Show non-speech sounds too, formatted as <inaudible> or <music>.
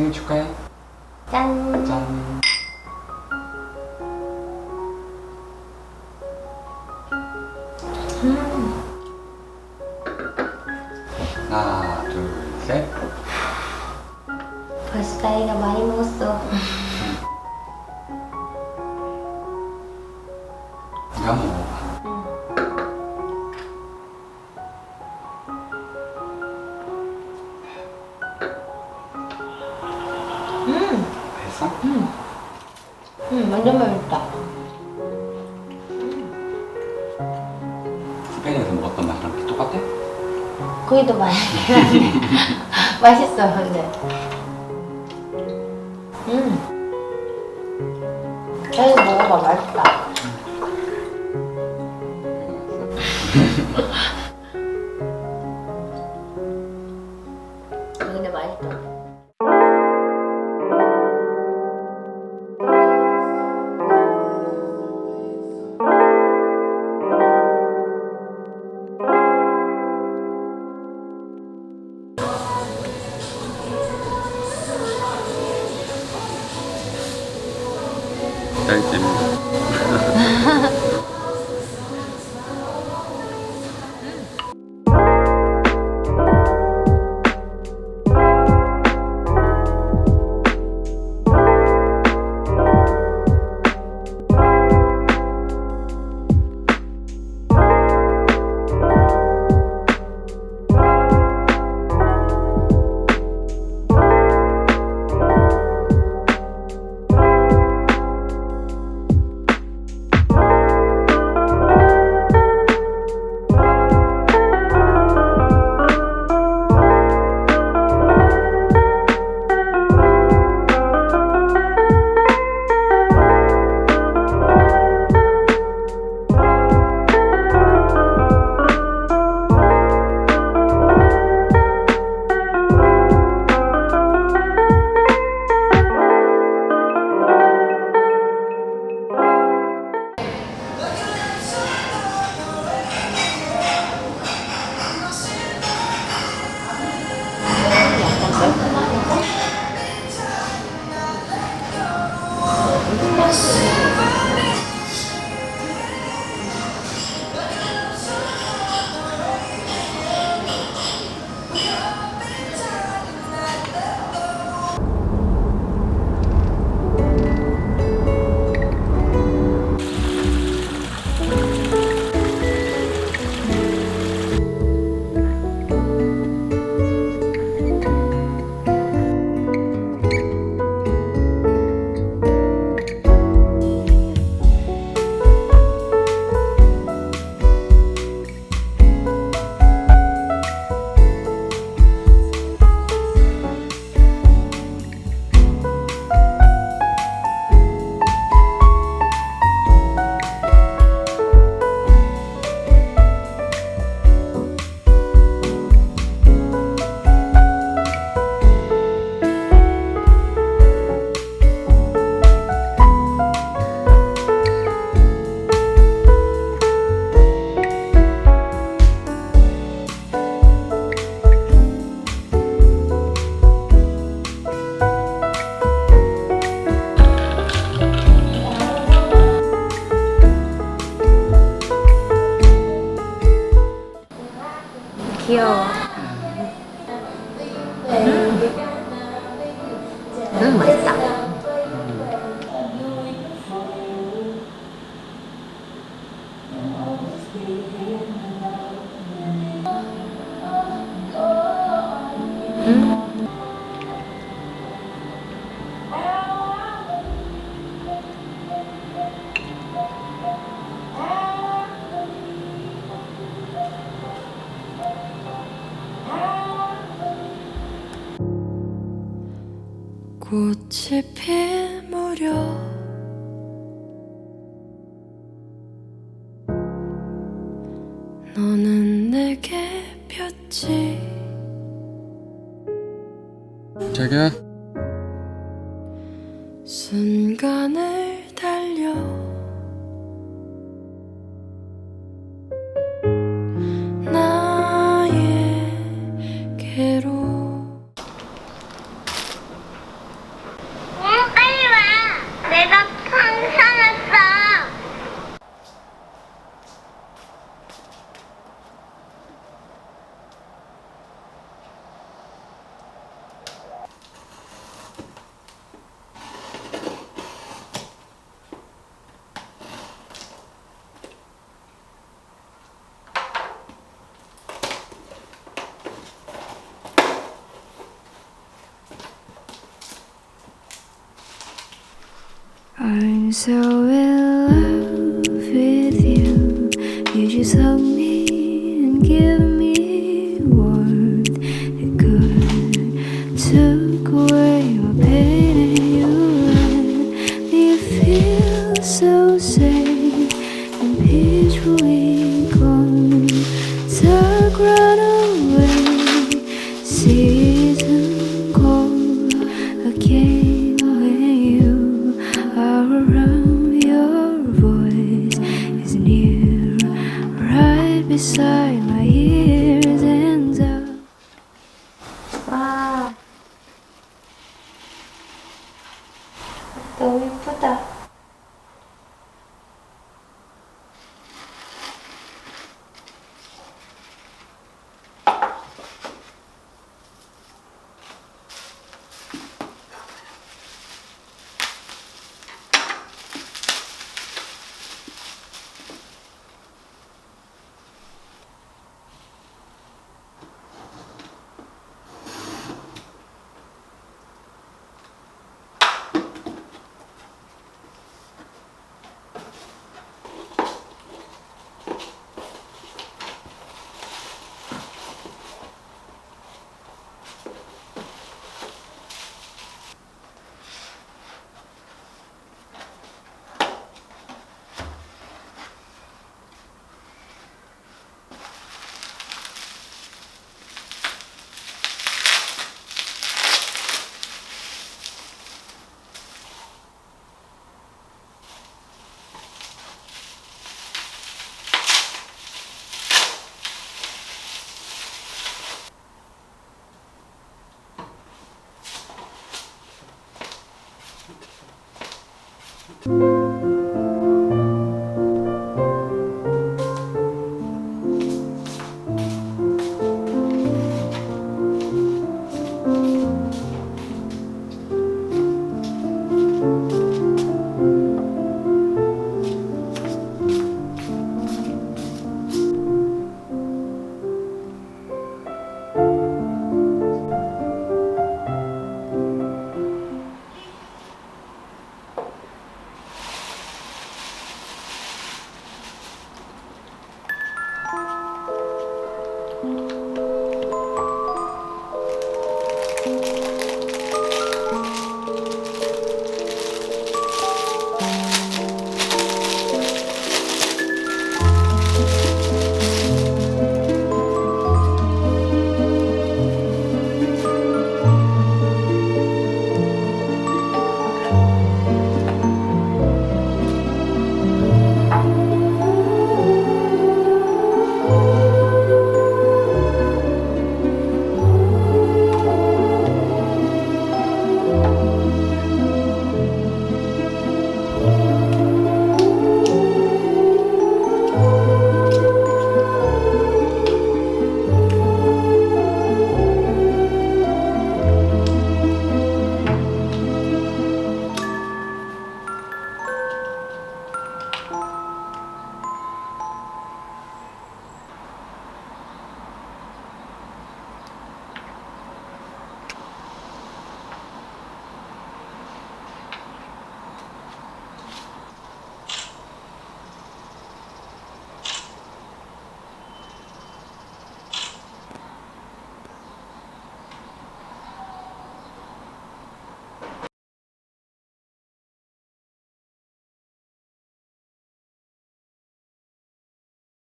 생일 축하해. 짠. 짠. 하나, 둘, 셋. 벌써 나이가 많이 먹었어. 완전 맛있다. 스페인에서 먹었던 맛이랑 똑같아? 거기 더 맛있긴 한데. 맛있어, 근데. 음. 여기 먹어봐, 맛있다. 맛있어? <laughs> 근데 맛있어. 有 꽃이 필 무렵 너는 내게 폈지 자기야. 순간을 I'm so in love with you. You just hug me and give me warmth. It could took away my pain and you let me feel so safe and peacefully calm. Dark run